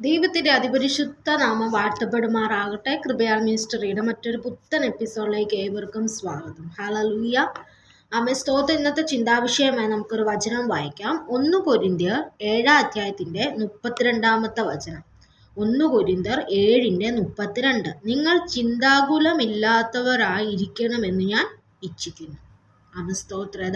ദൈവത്തിന്റെ അതിപരിശുദ്ധ നാമം വാഴ്ത്തപ്പെടുമാറാകട്ടെ. കൃപയാൽ മിനിസ്റ്ററിയുടെ മറ്റൊരു പുത്തൻ എപ്പിസോഡിലേക്ക് ഏവർക്കും സ്വാഗതം. ഹാലലൂയ ആമേ സ്തോത്ര. ഇന്നത്തെ ചിന്താവിഷയമായി നമുക്കൊരു വചനം വായിക്കാം. ഒന്ന് കൊരിന്തിയർ ഏഴാം അധ്യായത്തിന്റെ മുപ്പത്തിരണ്ടാമത്തെ വചനം. ഒന്ന് കൊരിന്തർ ഏഴിന്റെ മുപ്പത്തിരണ്ട്. നിങ്ങൾ ചിന്താകുലമില്ലാത്തവരായിരിക്കണമെന്ന് ഞാൻ ഇച്ഛിക്കുന്നു. ആമേ സ്തോത്ര.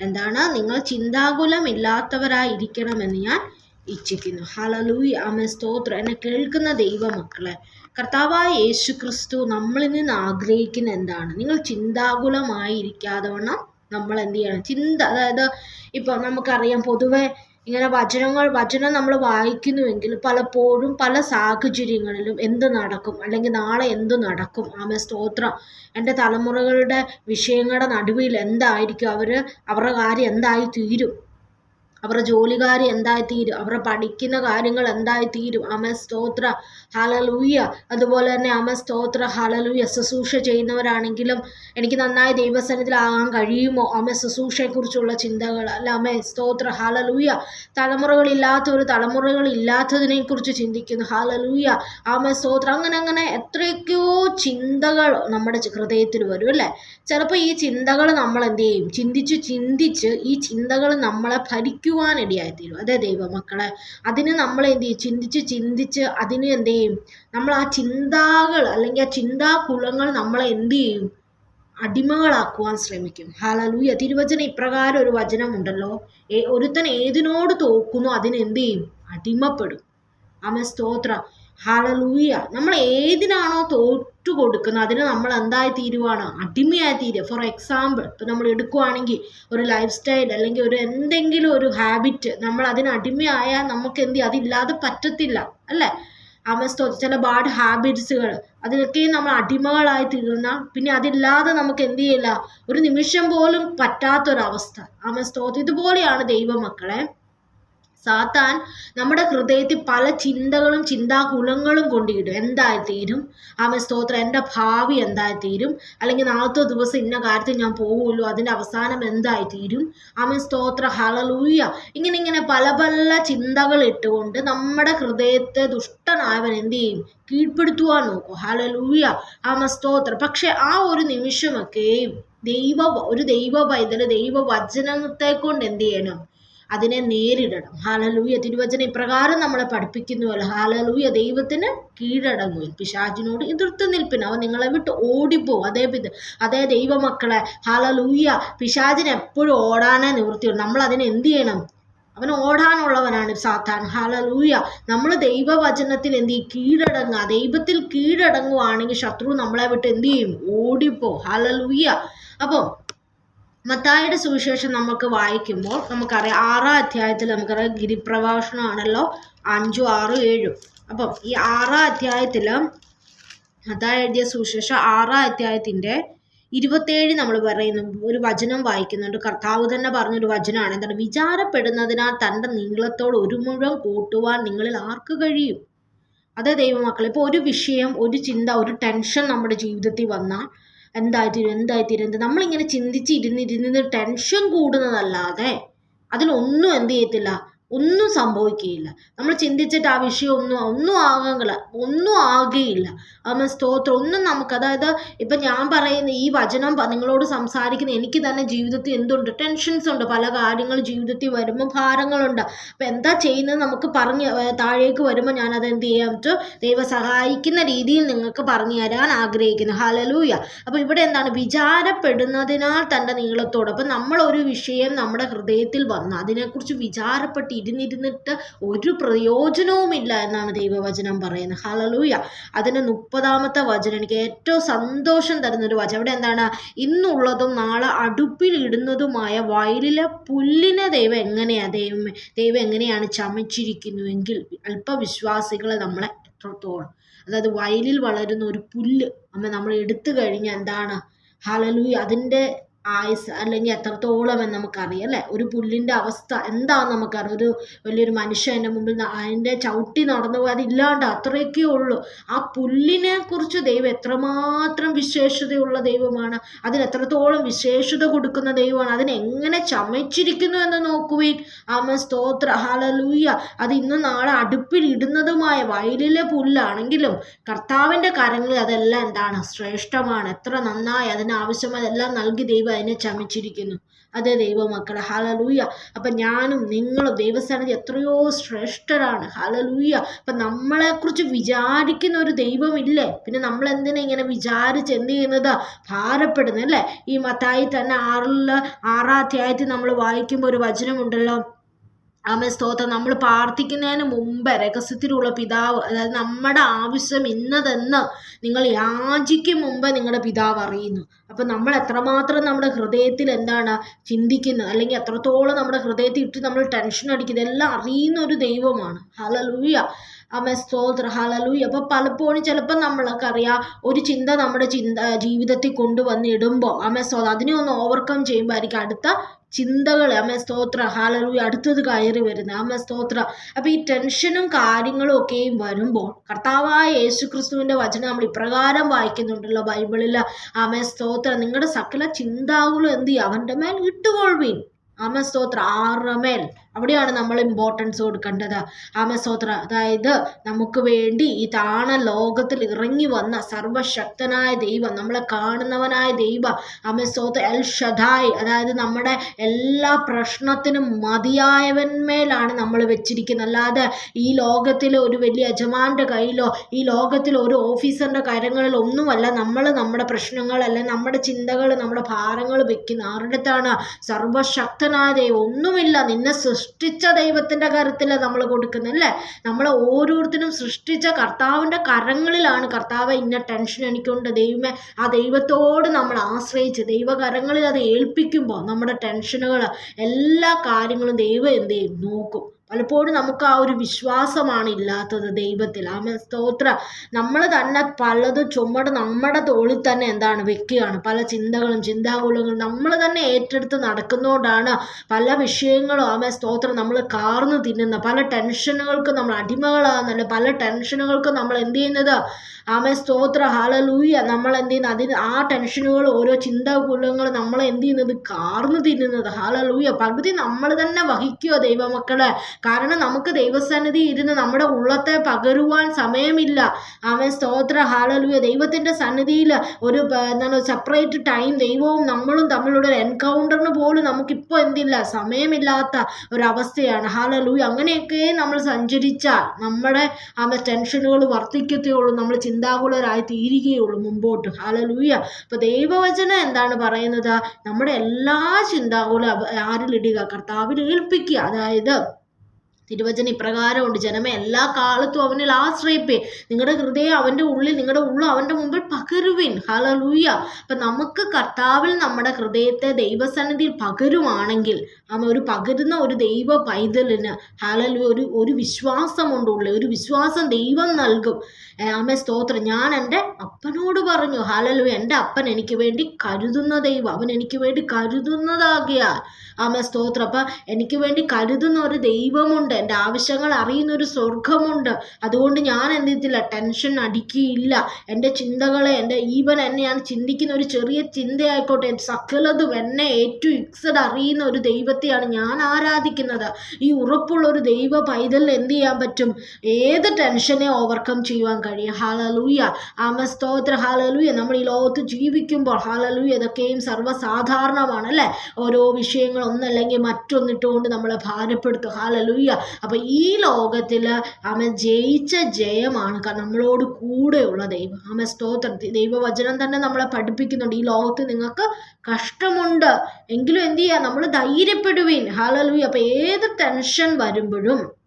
എന്താണ്? നിങ്ങൾ ചിന്താകുലമില്ലാത്തവരായിരിക്കണമെന്ന് ഞാൻ ഇച്ഛിക്കുന്നു. ഹലലൂയി അമ്മ സ്തോത്രം. എന്നെ കേൾക്കുന്ന ദൈവമക്കളെ കർത്താവായ യേശു ക്രിസ്തു നമ്മളിൽ നിന്ന് ആഗ്രഹിക്കുന്ന എന്താണ്? നിങ്ങൾ ചിന്താകുലമായിരിക്കാതെ വണ്ണം നമ്മൾ എന്ത് ചെയ്യണം? ചിന്ത അതായത് ഇപ്പോൾ നമുക്കറിയാം പൊതുവെ ഇങ്ങനെ വചനങ്ങൾ വചനം നമ്മൾ വായിക്കുന്നുവെങ്കിൽ പലപ്പോഴും പല സാഹചര്യങ്ങളിലും എന്ത് നടക്കും? അല്ലെങ്കിൽ നാളെ എന്ത് നടക്കും? ആമ സ്തോത്രം. എന്റെ തലമുറകളുടെ വിഷയങ്ങളുടെ നടുവിൽ എന്തായിരിക്കും? അവർ അവരുടെ കാര്യം എന്തായി തീരും അവരുടെ ജോലികാരി എന്തായി തീരും അവരുടെ പഠിക്കുന്ന കാര്യങ്ങൾ എന്തായി തീരും അമ സ്തോത്ര ഹലലൂയ അതുപോലെ തന്നെ അമ സ്തോത്ര ഹലലൂയ ശുശ്രൂഷ ചെയ്യുന്നവരാണെങ്കിലും എനിക്ക് നന്നായി ദൈവസനത്തിലാകാൻ കഴിയുമോ? അമ ശുശ്രൂഷയെക്കുറിച്ചുള്ള ചിന്തകൾ. അല്ല അമേ സ്തോത്ര ഹലലൂയ തലമുറകളില്ലാത്ത ഒരു തലമുറകളില്ലാത്തതിനെ കുറിച്ച് ചിന്തിക്കുന്നു. ഹലലൂയ ആമ സ്തോത്ര. അങ്ങനെ അങ്ങനെ എത്രയൊക്കെയോ ചിന്തകൾ നമ്മുടെ ഹൃദയത്തിൽ വരും അല്ലേ? ചിലപ്പോൾ ഈ ചിന്തകൾ നമ്മൾ എന്ത് ചെയ്യും? ചിന്തിച്ച് ചിന്തിച്ച് ഈ ചിന്തകൾ നമ്മളെ ഭരിക്കും. ചിന്തിക്കുവാനിടയായിത്തീരും അതെ ദൈവമക്കളെ അതിന് നമ്മൾ എന്ത് ചെയ്യും? ചിന്തിച്ച് ചിന്തിച്ച് അതിന് എന്ത് ചെയ്യും? നമ്മൾ ആ ചിന്താകൾ അല്ലെങ്കിൽ ആ ചിന്താകുലങ്ങൾ നമ്മളെ എന്ത് ചെയ്യും? അടിമകളാക്കുവാൻ ശ്രമിക്കും. ഹാലലൂയ തിരുവചന ഇപ്രകാരം ഒരു വചനമുണ്ടല്ലോ ഒരുത്തൻ ഏതിനോട് തോക്കുന്നു അതിന് എന്ത് ചെയ്യും? അടിമപ്പെടും. ആമ സ്തോത്ര. ഹാലലൂയ നമ്മൾ ഏതിനാണോ തോറ്റു കൊടുക്കുന്നത് അതിന് നമ്മൾ എന്തായി തീരുവാണ്? അടിമയായി തീരുക ഫോർ എക്സാമ്പിൾ ഇപ്പം നമ്മൾ എടുക്കുവാണെങ്കിൽ ഒരു ലൈഫ് സ്റ്റൈൽ അല്ലെങ്കിൽ ഒരു എന്തെങ്കിലും ഒരു ഹാബിറ്റ് നമ്മൾ അതിന് അടിമയായാൽ നമുക്ക് എന്ത് അതില്ലാതെ പറ്റത്തില്ല. അല്ലേ? അമസ്തോ ചില ബാഡ് ഹാബിറ്റ്സുകൾ അതിനൊക്കെയും നമ്മൾ അടിമകളായി തീർന്ന പിന്നെ അതില്ലാതെ നമുക്ക് എന്ത് ചെയ്യില്ല? ഒരു നിമിഷം പോലും പറ്റാത്തൊരവസ്ഥ. അമസ്തോ ഇതുപോലെയാണ് ദൈവമക്കളെ. സാത്താൻ നമ്മുടെ ഹൃദയത്തിൽ പല ചിന്തകളും ചിന്താകുലങ്ങളും കൊണ്ടിടും. എന്തായിത്തീരും? ആമ സ്തോത്രം. എന്റെ ഭാവി എന്തായിത്തീരും? അല്ലെങ്കിൽ നാളത്തെ ദിവസം ഇന്ന കാര്യത്തിൽ ഞാൻ പോകുമല്ലോ അതിന്റെ അവസാനം എന്തായിത്തീരും? ആമ സ്തോത്ര. ഹളലൂയ ഇങ്ങനെ ഇങ്ങനെ പല പല ചിന്തകൾ ഇട്ടുകൊണ്ട് നമ്മുടെ ഹൃദയത്തെ ദുഷ്ടനായവൻ എന്ത് ചെയ്യും? കീഴ്പ്പെടുത്തുവാൻ നോക്കും. ഹലലൂയ ആമ സ്തോത്ര. പക്ഷെ ആ ഒരു നിമിഷമൊക്കെയും ദൈവ ഒരു ദൈവ പൈതൽ ദൈവ വചനത്തെ കൊണ്ട് എന്ത് ചെയ്യണം? അതിനെ നേരിടണം. ഹാലലൂയ തിരുവചന ഇപ്രകാരം നമ്മളെ പഠിപ്പിക്കുന്നുവല്ലോ. ഹാലലൂയ ദൈവത്തിന് കീഴടങ്ങുവിൻ. പിശാചിനോട് എതിർത്ത് നിൽപ്പിന് അവൻ നിങ്ങളെ വിട്ട് ഓടിപ്പോ അതേ അതേ ദൈവമക്കളെ ഹാലലൂയ പിശാചിന് എപ്പോഴും ഓടാനേ നിവൃത്തിയുള്ളൂ. നമ്മൾ അതിനെ എന്ത് ചെയ്യണം? അവൻ ഓടാനുള്ളവനാണ് സാത്താൻ. ഹാലലൂയ നമ്മൾ ദൈവവചനത്തിൽ എന്ത് ചെയ്യും? കീഴടങ്ങുക. ദൈവത്തിൽ കീഴടങ്ങുവാണെങ്കിൽ ശത്രു നമ്മളെ വിട്ട് എന്ത് ചെയ്യും? ഓടിപ്പോ ഹാലലൂയ അപ്പോൾ മത്തായുടെ സുവിശേഷം നമുക്ക് വായിക്കുമ്പോൾ നമുക്കറിയാം ആറാം അധ്യായത്തിൽ നമുക്കറിയാം ഗിരിപ്രഭാഷണമാണല്ലോ അഞ്ചും ആറും ഏഴും. അപ്പം ഈ ആറാം അധ്യായത്തിൽ മത്തായി എഴുതിയ സുവിശേഷം ആറാം അധ്യായത്തിന്റെ ഇരുപത്തേഴ് നമ്മൾ പറയുന്നു ഒരു വചനം വായിക്കുന്നുണ്ട്. കർത്താവ് തന്നെ പറഞ്ഞൊരു വചനമാണ് എന്താണ്? വിചാരപ്പെടുന്നതിനാൽ തന്റെ നീളത്തോട് ഒരു മുഴം കൂട്ടുവാൻ നിങ്ങളിൽ ആർക്ക് കഴിയും? അതെ ദൈവമക്കൾ ഇപ്പോൾ ഒരു വിഷയം ഒരു ചിന്ത ഒരു ടെൻഷൻ നമ്മുടെ ജീവിതത്തിൽ വന്നാൽ എന്തായിത്തീരും എന്തായിത്തീരും എന്ത് നമ്മളിങ്ങനെ ചിന്തിച്ച് ഇരുന്നിരുന്ന് ടെൻഷൻ കൂടുന്നതല്ലാതെ അതിലൊന്നും എന്ത് ചെയ്യത്തില്ല. ഒന്നും സംഭവിക്കുകയില്ല. നമ്മൾ ചിന്തിച്ചിട്ട് ആ വിഷയം ഒന്നും ഒന്നും ആകില്ല ഒന്നും ആകുകയില്ല അമ്മ സ്തോത്രം ഒന്നും നമുക്ക് അതായത് ഇപ്പം ഞാൻ പറയുന്ന ഈ വചനം നിങ്ങളോട് സംസാരിക്കുന്ന എനിക്ക് തന്നെ ജീവിതത്തിൽ എന്തുണ്ട്? ടെൻഷൻസ് ഉണ്ട് പല കാര്യങ്ങൾ ജീവിതത്തിൽ വരുമ്പോൾ ഭാരങ്ങളുണ്ട്. അപ്പം എന്താ ചെയ്യുന്നത് നമുക്ക് പറഞ്ഞ് താഴേക്ക് വരുമ്പോൾ ഞാൻ അത് എന്ത് ചെയ്യാൻ പറ്റും ദൈവം സഹായിക്കുന്ന രീതിയിൽ നിങ്ങൾക്ക് പറഞ്ഞു തരാൻ ആഗ്രഹിക്കുന്നു. ഹലലൂയ അപ്പോൾ ഇവിടെ എന്താണ്? വിചാരപ്പെടുന്നതിനാൽ തന്റെ നീളത്തോട്. അപ്പം നമ്മളൊരു വിഷയം നമ്മുടെ ഹൃദയത്തിൽ വന്നു അതിനെക്കുറിച്ച് വിചാരപ്പെട്ട് ഇരുന്നിരുന്നിട്ട് ഒരു പ്രയോജനവുമില്ല എന്നാണ് ദൈവവചനം പറയുന്നത്. ഹലലൂയ അതിന് മുപ്പതാമത്തെ വചനം എനിക്ക് ഏറ്റവും സന്തോഷം തരുന്നൊരു വചനം. അവിടെ എന്താണ്? ഇന്നുള്ളതും നാളെ അടുപ്പിൽ ഇടുന്നതുമായ വയലിലെ പുല്ലിനെ ദൈവം എങ്ങനെയാണ് ദൈവം ദൈവം എങ്ങനെയാണ് ചമച്ചിരിക്കുന്നുവെങ്കിൽ അല്പവിശ്വാസികളെ നമ്മളെ എത്രത്തോളം. അതായത് വയലിൽ വളരുന്ന ഒരു പുല്ല് അമ്മ നമ്മൾ എടുത്തു കഴിഞ്ഞാൽ എന്താണ്? ഹലലൂയ അതിന്റെ ആയുസ് അല്ലെങ്കിൽ എത്രത്തോളം എന്ന് നമുക്കറിയാം അല്ലേ? ഒരു പുല്ലിന്റെ അവസ്ഥ എന്താണെന്ന് നമുക്കറിയാം. ഒരു വലിയൊരു മനുഷ്യൻ എന്റെ മുമ്പിൽ അതിന്റെ ചവിട്ടി നടന്നു പോയി അതില്ലാണ്ട് അത്രയൊക്കെ ഉള്ളൂ. ആ പുല്ലിനെ കുറിച്ച് ദൈവം എത്രമാത്രം വിശേഷതയുള്ള ദൈവമാണ് അതിന് എത്രത്തോളം വിശേഷത കൊടുക്കുന്ന ദൈവമാണ് അതിനെ എങ്ങനെ ചമച്ചിരിക്കുന്നു എന്ന് നോക്കുവീൻ. ആമ സ്തോത്ര. ഹാലലൂയ അത് ഇന്ന് നാളെ അടുപ്പിൽ ഇടുന്നതുമായ വയലിലെ പുല്ലാണെങ്കിലും കർത്താവിന്റെ കരങ്ങളിൽ അതെല്ലാം എന്താണ്? ശ്രേഷ്ഠമാണ്. എത്ര നന്നായി അതിനാവശ്യമായതെല്ലാം നൽകി ദൈവം അതിനെ ചമച്ചിരിക്കുന്നു അതെ ദൈവമക്കളെ ഹാലലൂയ അപ്പം ഞാനും നിങ്ങളും ദൈവസ്ഥാനത്ത് എത്രയോ ശ്രേഷ്ഠരാണ്. ഹാലലൂയ അപ്പം നമ്മളെക്കുറിച്ച് വിചാരിക്കുന്ന ഒരു ദൈവമില്ലേ? പിന്നെ നമ്മൾ എന്തിനാ ഇങ്ങനെ വിചാരിച്ച് എന്ത് ചെയ്യുന്നത്? ഭാരപ്പെടുന്നത് അല്ലേ? ഈ മത്തായി തന്നെ ആറിൽ ആറാം അധ്യായത്തിൽ നമ്മൾ വായിക്കുമ്പോൾ ഒരു വചനമുണ്ടല്ലോ. ആമേ സ്തോത്രം. നമ്മൾ പ്രാർത്ഥിക്കുന്നതിന് മുമ്പ് രഹസ്യത്തിലുള്ള പിതാവ് അതായത് നമ്മുടെ ആവശ്യം ഇന്നതെന്ന് നിങ്ങൾ യാചിക്കും മുമ്പ് നിങ്ങളുടെ പിതാവ് അറിയുന്നു. അപ്പം നമ്മൾ എത്രമാത്രം നമ്മുടെ ഹൃദയത്തിൽ എന്താണ് ചിന്തിക്കുന്നത് അല്ലെങ്കിൽ എത്രത്തോളം നമ്മുടെ ഹൃദയത്തിൽ ഇട്ട് നമ്മൾ ടെൻഷൻ അടിക്കുന്നത് എല്ലാം അറിയുന്ന ഒരു ദൈവമാണ്. ഹലലൂയ ആമേ സ്തോത്ര. ഹലലൂയ അപ്പം പലപ്പോഴും ചിലപ്പോൾ നമ്മളൊക്കെ അറിയാം ഒരു ചിന്ത നമ്മുടെ ചിന്ത ജീവിതത്തിൽ കൊണ്ടുവന്ന് ഇടുമ്പോൾ ആമേ സ്തോത്രം. അതിനെ ഒന്ന് ഓവർകം ചെയ്യുമ്പോൾ ആയിരിക്കും അടുത്ത ചിന്തകൾ അമ്മ സ്തോത്ര. ഹാലറു അടുത്തത് കയറി വരുന്നത്. അമ്മ സ്തോത്ര. അപ്പോൾ ഈ ടെൻഷനും കാര്യങ്ങളും ഒക്കെയും വരുമ്പോൾ കർത്താവായ യേശു ക്രിസ്തുവിന്റെ വചനം നമ്മൾ ഇപ്രകാരം വായിക്കുന്നുണ്ടല്ലോ ബൈബിളിൽ. ആമേ സ്തോത്ര. നിങ്ങളുടെ സകല ചിന്താകുളം എന്ത് ചെയ്യും? അവന്റെ മേൽ ഇട്ടുകൊള്ളുവീൻ. ആമ സ്തോത്ര. ആറമേൽ അവിടെയാണ് നമ്മൾ ഇമ്പോർട്ടൻസ് കൊടുക്കേണ്ടത്. ആമസോത്ര അതായത് നമുക്ക് വേണ്ടി ഈ താണ ലോകത്തിൽ ഇറങ്ങി വന്ന സർവശക്തനായ ദൈവം നമ്മളെ കാണുന്നവനായ ദൈവം ആമസോത്ര എൽ ഷദായ് അതായത് നമ്മുടെ എല്ലാ പ്രശ്നത്തിനും മതിയായവന്മേലാണ് നമ്മൾ വെച്ചിരിക്കുന്നത്. അല്ലാതെ ഈ ലോകത്തിലെ ഒരു വലിയ യജമാന്റെ കയ്യിലോ ഈ ലോകത്തിലെ ഒരു ഓഫീസറിന്റെ കാര്യങ്ങളിലോ ഒന്നുമല്ല നമ്മൾ നമ്മുടെ പ്രശ്നങ്ങൾ അല്ലെങ്കിൽ നമ്മുടെ ചിന്തകൾ നമ്മുടെ ഭാരങ്ങൾ വെക്കുന്ന ആരുടെ സർവശക്തനായ ദൈവം. ഒന്നുമില്ല നിന്നെ സൃഷ്ടിച്ച ദൈവത്തിന്റെ കരത്തിൽ നമ്മൾ കൊടുക്കുന്നത് അല്ലേ? നമ്മളെ ഓരോരുത്തരും സൃഷ്ടിച്ച കർത്താവിന്റെ കരങ്ങളിലാണ് കർത്താവ് ഇന്ന ടെൻഷൻ എനിക്കുണ്ട് ദൈവമേ ആ ദൈവത്തോട് നമ്മൾ ആശ്രയിച്ച് ദൈവകരങ്ങളിൽ അത് ഏൽപ്പിക്കുമ്പോൾ നമ്മുടെ ടെൻഷനുകൾ എല്ലാ കാര്യങ്ങളും ദൈവം എന്ത് ചെയ്യും? നോക്കും. പലപ്പോഴും നമുക്ക് ആ ഒരു വിശ്വാസമാണ് ഇല്ലാത്തത് ദൈവത്തിൽ. ആമേ സ്തോത്ര. നമ്മൾ തന്നെ പലതും ചുമട് നമ്മുടെ തോളിൽ തന്നെ എന്താണ് വെക്കുകയാണ്. പല ചിന്തകളും ചിന്താകുലങ്ങളും നമ്മൾ തന്നെ ഏറ്റെടുത്ത് നടക്കുന്നതുകൊണ്ടാണ് പല വിഷയങ്ങളും ആമേ സ്തോത്രം നമ്മൾ കാർന്നു തിന്നുന്ന പല ടെൻഷനുകൾക്ക് നമ്മൾ അടിമകളാകുന്നുണ്ട് പല ടെൻഷനുകൾക്ക് നമ്മൾ എന്ത് ചെയ്യുന്നത്? ആമേ സ്തോത്ര. ഹാലലൂയ നമ്മൾ എന്ത് ചെയ്യുന്നത്? അതിന് ആ ടെൻഷനുകൾ ഓരോ ചിന്താകുലങ്ങൾ നമ്മൾ എന്ത് ചെയ്യുന്നത്? കാർന്നു തിന്നുന്നത്. ഹാലലൂയ പകുതി നമ്മൾ തന്നെ വഹിക്കുക ദൈവമക്കളെ. കാരണം നമുക്ക് ദൈവസന്നിധി ഇരുന്ന് നമ്മുടെ ഉള്ളത്തെ പകരുവാൻ സമയമില്ല. അവൻ സ്തോത്ര. ഹാലലൂയ ദൈവത്തിന്റെ സന്നിധിയിൽ ഒരു എന്താണ് സെപ്പറേറ്റ് ടൈം ദൈവവും നമ്മളും തമ്മിലുള്ള ഒരു എൻകൗണ്ടറിന് പോലും നമുക്കിപ്പോൾ എന്തില്ല? സമയമില്ലാത്ത ഒരവസ്ഥയാണ്. ഹാലലൂയ അങ്ങനെയൊക്കെ നമ്മൾ സഞ്ചരിച്ചാൽ നമ്മുടെ അവൻ ടെൻഷനുകൾ വർദ്ധിക്കത്തേയുള്ളൂ നമ്മൾ ചിന്താകുലരായി തീരുകയുള്ളൂ മുമ്പോട്ട്. ഹാലലൂയ അപ്പോൾ ദൈവവചനം എന്താണ് പറയുന്നത്? നമ്മുടെ എല്ലാ ചിന്താകുലും ആരിലിടുക? കർത്താവിൽ ഏൽപ്പിക്കുക. അതായത് തിരുവചനം ഇപ്രകാരമുണ്ട്. ജനമേ എല്ലാ കാലത്തും അവനിൽ ആശ്രയിപ്പേ. നിങ്ങളുടെ ഹൃദയം അവന്റെ ഉള്ളിൽ നിങ്ങളുടെ ഉള്ളു അവന്റെ മുമ്പിൽ പകരുവിൻ. ഹലലൂയ അപ്പം നമുക്ക് കർത്താവിൽ നമ്മുടെ ഹൃദയത്തെ ദൈവസന്നിധിയിൽ പകരുവാണെങ്കിൽ അവൻ ഒരു പകരുന്ന ഒരു ദൈവ പൈതലിന് ഹലലു ഒരു ഒരു വിശ്വാസമുണ്ട് ഉള്ളിൽ. ഒരു വിശ്വാസം ദൈവം നൽകും. ആമേ സ്തോത്രം. ഞാൻ എന്റെ അപ്പനോട് പറഞ്ഞു ഹലലു എന്റെ അപ്പൻ എനിക്ക് വേണ്ടി കരുതുന്ന ദൈവം. അവൻ എനിക്ക് വേണ്ടി കരുതുന്നതാകിയാൽ ആമേ സ്തോത്രം. അപ്പം എനിക്ക് വേണ്ടി കരുതുന്ന ഒരു ദൈവമുണ്ട്. എന്റെ ആവശ്യങ്ങൾ അറിയുന്ന ഒരു സ്വർഗമുണ്ട് അതുകൊണ്ട് ഞാൻ എന്ത് ചെയ്തില്ല ടെൻഷൻ അടിക്കുകയില്ല. എന്റെ ചിന്തകളെ എന്റെ ഈവൻ എന്നെ ഞാൻ ചിന്തിക്കുന്ന ഒരു ചെറിയ ചിന്തയായിക്കോട്ടെ സകലതും എന്നെ ഏറ്റവും ഇക്സഡ് അറിയുന്ന ഒരു ദൈവത്തെയാണ് ഞാൻ ആരാധിക്കുന്നത്. ഈ ഉറപ്പുള്ള ഒരു ദൈവ പൈതൽ എന്ത് ചെയ്യാൻ പറ്റും? ഏത് ടെൻഷനെ ഓവർകം ചെയ്യുവാൻ കഴിയും? ഹാലലൂയ ആമ സ്തോത്ര ഹാലലൂയ നമ്മൾ ഈ ലോകത്ത് ജീവിക്കുമ്പോൾ ഹാലലൂയ ഇതൊക്കെയും സർവസാധാരണമാണ് അല്ലേ? ഓരോ വിഷയങ്ങൾ ഒന്നല്ലെങ്കിൽ മറ്റൊന്നിട്ടുകൊണ്ട് നമ്മളെ ഭാരപ്പെടുത്തും. ഹാലലൂയ അപ്പോൾ ഈ ലോകത്തിൽ ആമ ജയിച്ച ജയമാണ് നമ്മളോട് കൂടെയുള്ള ദൈവം. ആമ സ്തോത്രം. ദൈവവചനം തന്നെ നമ്മളെ പഠിപ്പിക്കുന്നുണ്ട്. ഈ ലോകത്ത് നിങ്ങൾക്ക് കഷ്ടമുണ്ട്. എങ്കിലും എന്ത് ചെയ്യുക നമ്മൾ ധൈര്യപ്പെടുവിൻ. ഹാലലൂയ അപ്പോൾ ഏത് ടെൻഷൻ വരുമ്പോഴും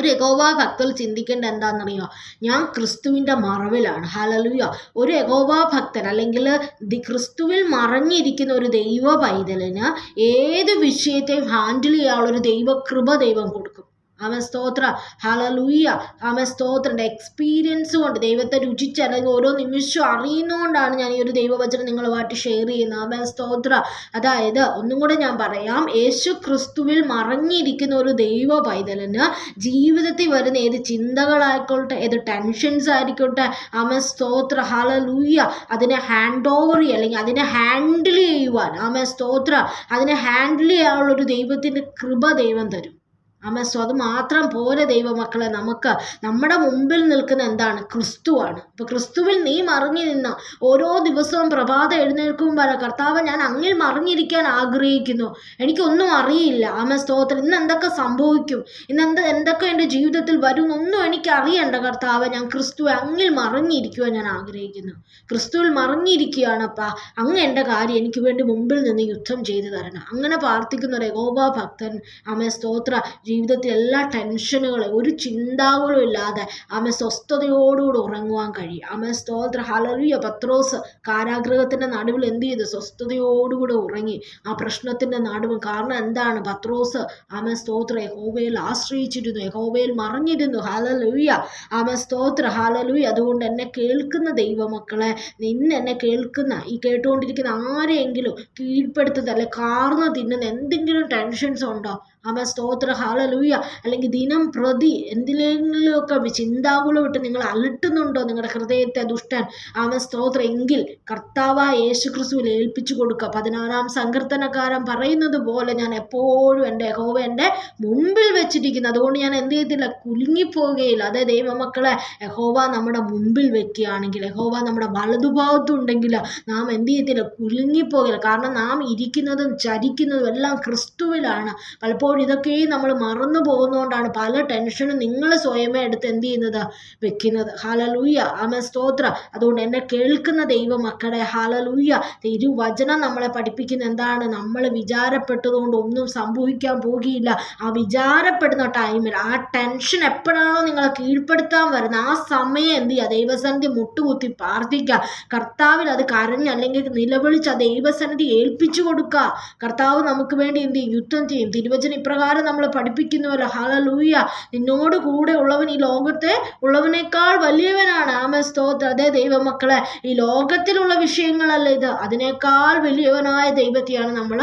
ഒരു യഹോവ ഭക്തൽ ചിന്തിക്കേണ്ട എന്താണെന്നറിയോ? ഞാൻ ക്രിസ്തുവിന്റെ മറവിലാണ്. ഹലലുയ ഒരു യഹോവ ഭക്തൻ അല്ലെങ്കിൽ ക്രിസ്തുവിൽ മറഞ്ഞിരിക്കുന്ന ഒരു ദൈവ പൈതലിന് ഏത് വിഷയത്തെയും ഹാൻഡിൽ ചെയ്യാനുള്ള ഒരു ദൈവകൃപ ദൈവം കൊടുക്കും. ആമേ സ്തോത്ര. ഹലലൂയ ആമ സ്തോത്രന്റെ എക്സ്പീരിയൻസ് കൊണ്ട് ദൈവത്തെ രുചിച്ച് അല്ലെങ്കിൽ ഓരോ നിമിഷവും അറിയുന്നതുകൊണ്ടാണ് ഞാൻ ഈ ഒരു ദൈവവചനം നിങ്ങളുമായിട്ട് ഷെയർ ചെയ്യുന്നത്. ആമ സ്തോത്ര. അതായത് ഒന്നും കൂടെ ഞാൻ പറയാം. യേശു ക്രിസ്തുവിൽ മറഞ്ഞിരിക്കുന്ന ഒരു ദൈവ പൈതലിന് ജീവിതത്തിൽ വരുന്ന ഏത് ചിന്തകളായിക്കോട്ടെ ഏത് ടെൻഷൻസ് ആയിക്കോട്ടെ ആമ സ്തോത്ര. ഹലലൂയ അതിനെ ഹാൻഡ് ഓവർ ചെയ്യുക അല്ലെങ്കിൽ അതിനെ ഹാൻഡിൽ ചെയ്യുവാൻ. ആമ സ്തോത്ര. അതിനെ ഹാൻഡിൽ ചെയ്യാനുള്ള ഒരു ദൈവത്തിന്റെ കൃപ ദൈവം തരും. ആമേ സോ അത് മാത്രം പോലെ ദൈവമക്കളെ. നമുക്ക് നമ്മുടെ മുമ്പിൽ നിൽക്കുന്ന എന്താണ്? ക്രിസ്തുവാണ്. അപ്പോൾ ക്രിസ്തുവിൽ നീ മറിഞ്ഞു നിന്ന ഓരോ ദിവസവും പ്രഭാതം എഴുന്നേൽക്കുമ്പോൾ കർത്താവ് ഞാൻ അങ്ങിൽ മറിഞ്ഞിരിക്കാൻ ആഗ്രഹിക്കുന്നു. എനിക്കൊന്നും അറിയില്ല. ആമേ സ്തോത്രം. ഇന്ന് എന്തൊക്കെ സംഭവിക്കും? ഇന്ന് എന്ത് എന്തൊക്കെ എന്റെ ജീവിതത്തിൽ വരും? ഒന്നും എനിക്ക് അറിയണ്ട കർത്താവ്. ഞാൻ ക്രിസ്തു അങ്ങിൽ മറിഞ്ഞിരിക്കുവാൻ ഞാൻ ആഗ്രഹിക്കുന്നു. ക്രിസ്തുവിൽ മറിഞ്ഞിരിക്കുകയാണപ്പാ അങ്ങ് എന്റെ കാര്യം എനിക്ക് വേണ്ടി മുമ്പിൽ നിന്ന് യുദ്ധം ചെയ്തു തരണം. അങ്ങനെ പ്രാർത്ഥിക്കുന്ന ഒരു ഭക്തൻ. ആമേ സ്തോത്ര. ജീവിതത്തിൽ എല്ലാ ടെൻഷനുകളും ഒരു ചിന്താകളും ഇല്ലാതെ അമ്മ സ്വസ്ഥതയോടുകൂടി ഉറങ്ങുവാൻ കഴിയും. അമ്മ സ്തോത്ര ഹലറിയ പത്രോസ് കാരാഗ്രഹത്തിന്റെ നടുവിൽ എന്ത് ചെയ്തു? സ്വസ്ഥതയോടുകൂടി ഉറങ്ങി ആ പ്രശ്നത്തിന്റെ നടുവ്. കാരണം എന്താണ്? പത്രോസ് ആമെ സ്തോത്ര യഹോവയിൽ ആശ്രയിച്ചിരുന്നു. യഹോവയിൽ മറിഞ്ഞിരുന്നു. ഹലലുയ്യ ആമെ സ്തോത്ര ഹലലുയ്യ അതുകൊണ്ട് എന്നെ കേൾക്കുന്ന ദൈവമക്കളെ നിന്ന് എന്നെ കേൾക്കുന്ന ഈ കേട്ടുകൊണ്ടിരിക്കുന്ന ആരെയെങ്കിലും കീഴ്പ്പെടുത്തത് അല്ലെ? കാർന്ന് തിന്നുന്ന എന്തെങ്കിലും ടെൻഷൻസ് ഉണ്ടോ? ആമ സ്തോത്ര ഹാലലൂയ അല്ലെങ്കിൽ ദിനം പ്രതി എന്തിലെങ്കിലുമൊക്കെ ചിന്താകുളം ഇട്ട് നിങ്ങൾ അലട്ടുന്നുണ്ടോ നിങ്ങളുടെ ഹൃദയത്തെ ദുഷ്ടൻ? അവൻ സ്തോത്രം. എങ്കിൽ കർത്താവ യേശു ക്രിസ്തുവിൽ ഏൽപ്പിച്ചു കൊടുക്കുക പതിനാറാം സങ്കീർത്തനക്കാരൻ പറയുന്നത് പോലെ ഞാൻ എപ്പോഴും എന്റെ ഹോവ എന്റെ മുമ്പിൽ വെച്ചിരിക്കുന്നു. അതുകൊണ്ട് ഞാൻ എന്ത് ചെയ്യത്തില്ല? കുലുങ്ങിപ്പോകുകയില്ല. അതെ ദൈവമക്കളെ യഹോവ നമ്മുടെ മുമ്പിൽ വെക്കുകയാണെങ്കിൽ യഹോവ നമ്മുടെ വലതുഭാഗത്തുണ്ടെങ്കിൽ നാം എന്ത് ചെയ്യത്തില്ല? കുലുങ്ങിപ്പോകില്ല കാരണം നാം ഇരിക്കുന്നതും ചരിക്കുന്നതും എല്ലാം ക്രിസ്തുവിലാണ്. പലപ്പോഴും ഇതൊക്കെയും നമ്മൾ മറന്നു പോകുന്നതുകൊണ്ടാണ് പല ടെൻഷനും നിങ്ങൾ സ്വയമേ എടുത്ത് എന്ത് ചെയ്യുന്നത്? വെക്കുന്നത്. ഹാലലൂയ്യ ആമ സ്തോത്ര. അതുകൊണ്ട് എന്നെ കേൾക്കുന്ന ദൈവമക്കളെ ഹാലലൂയ്യ തിരുവചനം നമ്മളെ പഠിപ്പിക്കുന്ന എന്താണ്? നമ്മൾ വിചാരപ്പെട്ടതുകൊണ്ട് ഒന്നും സംഭവിക്കാൻ പോകിയില്ല. ആ വിചാരപ്പെടുന്ന ടൈമിൽ ആ ടെൻഷൻ എപ്പോഴാണോ നിങ്ങളെ കീഴ്പ്പെടുത്താൻ വരുന്ന ആ സമയം എന്ത് ചെയ്യുക? ദൈവസന്നിധി മുട്ടുകുത്തി പ്രാർത്ഥിക്കുക. കർത്താവിൽ അത് കരഞ്ഞ് അല്ലെങ്കിൽ നിലവിളിച്ച് ആ ദൈവസന്നിധി ഏൽപ്പിച്ചു കൊടുക്കുക. കർത്താവ് നമുക്ക് വേണ്ടി എന്ത് ചെയ്യും? യുദ്ധം ചെയ്യും. തിരുവചന ഇപ്രകാരം നമ്മൾ പഠിപ്പിക്കുന്നുവല്ലോ ഹലലൂയ നിന്നോട് കൂടെ ഉള്ളവൻ ഈ ലോകത്തെ ഉള്ളവനേക്കാൾ വലിയവനാണ്. ആമ സ്തോത്ര. അതേ ദൈവമക്കളെ ഈ ലോകത്തിലുള്ള വിഷയങ്ങളല്ല ഇത്. അതിനേക്കാൾ വലിയവനായ ദൈവത്തെയാണ് നമ്മൾ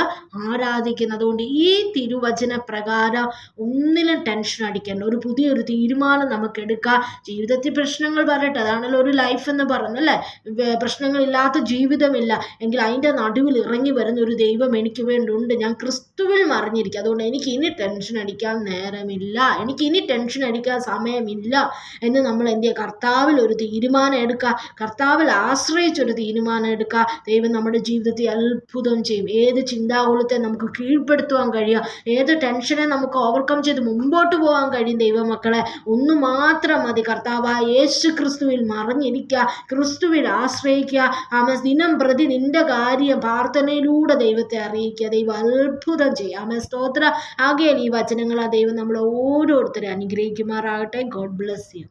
ആരാധിക്കുന്നത്. അതുകൊണ്ട് ഈ തിരുവചന പ്രകാരം ഒന്നിലും ടെൻഷൻ അടിക്കേണ്ട. ഒരു പുതിയൊരു തീരുമാനം നമുക്ക് എടുക്കാം. ജീവിതത്തിൽ പ്രശ്നങ്ങൾ വരട്ടെ. അതാണല്ലോ ഒരു ലൈഫ് എന്ന് പറയുന്നല്ലേ പ്രശ്നങ്ങളില്ലാത്ത ജീവിതമില്ല. എങ്കിൽ അതിന്റെ നടുവിൽ ഇറങ്ങി വരുന്ന ഒരു ദൈവം എനിക്ക് വേണ്ടി ഉണ്ട് ഞാൻ ക്രിസ്തുവിൽ മറിഞ്ഞിരിക്കും. അതുകൊണ്ട് എനിക്ക് ഇനി ടെൻഷൻ അടിക്കാൻ നേരമില്ല. എനിക്ക് ഇനി ടെൻഷൻ അടിക്കാൻ സമയമില്ല എന്ന് നമ്മൾ എന്ത് ചെയ്യുക? കർത്താവിൽ ഒരു തീരുമാനം എടുക്കുക. കർത്താവിൽ ആശ്രയിച്ചൊരു തീരുമാനം എടുക്കുക. ദൈവം നമ്മുടെ ജീവിതത്തിൽ അത്ഭുതം ചെയ്യും. ഏത് ചിന്താകുളത്തെ നമുക്ക് കീഴ്പ്പെടുത്തുവാൻ കഴിയുക? ഏത് ടെൻഷനെ നമുക്ക് ഓവർകം ചെയ്ത് മുമ്പോട്ട് പോകാൻ കഴിയും ദൈവമക്കളെ? ഒന്ന് മാത്രം മതി. കർത്താവ് യേശു ക്രിസ്തുവിൽ മറിഞ്ഞിരിക്കുക. ക്രിസ്തുവിൽ ആശ്രയിക്കുക. ആമ ദിനം പ്രതി നിന്റെ കാര്യം പ്രാർത്ഥനയിലൂടെ ദൈവത്തെ അറിയിക്കുക. ദൈവം അത്ഭുതം ചെയ്യുക ആമ സ്തോത്ര. ആകെ ഈ വചനങ്ങൾ ആ ദൈവം നമ്മൾ ഓരോരുത്തരെ അനുഗ്രഹിക്കുമാറാകട്ടെ. God bless you